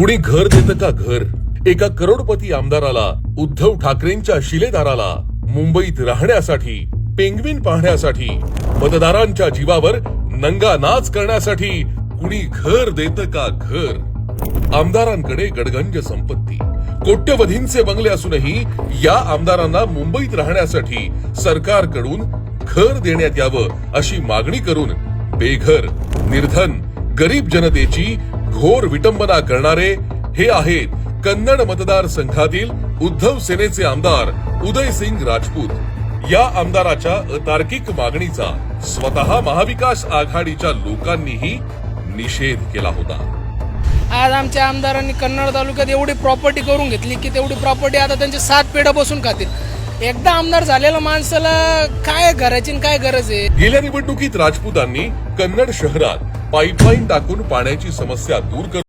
कुणी घर देतं का घर? एका करोडपती आमदाराला उद्धव ठाकरेंच्या शिलेदाराला मुंबईत राहण्यासाठी पेंग्विन पाहण्यासाठी मतदारांच्या जीवावर नंगा नाच करण्यासाठी कुणी घर देत का घर? आमदारांकडे गडगंज संपत्ती. कोट्यवधींचे बंगले असूनही या आमदारांना मुंबईत राहण्यासाठी सरकारकडून घर देण्यात यावं अशी मागणी करून बेघर निर्धन गरीब जनतेची घोर विटंबना करणारे हे आहेत कन्नड मतदारसंघातील उद्धव सेनेचे आमदार उदय सिंग राजपूत. या आमदाराच्या अतार्किक मागणीचा स्वतः महाविकास आघाडीच्या लोकांनीही निषेध केला होता. आज आमच्या आमदारांनी कन्नड तालुक्यात एवढी प्रॉपर्टी करून घेतली की तेवढी प्रॉपर्टी आता त्यांचे सात पेढ्या बसून खातील. एकदा आमदार झालेल्या माणसाला काय घराची आणि काय गरज आहे? गेल्या निवडणुकीत राजपूतांनी कन्नड शहरात पाईपलाईन टाकून पाण्याची समस्या दूर कर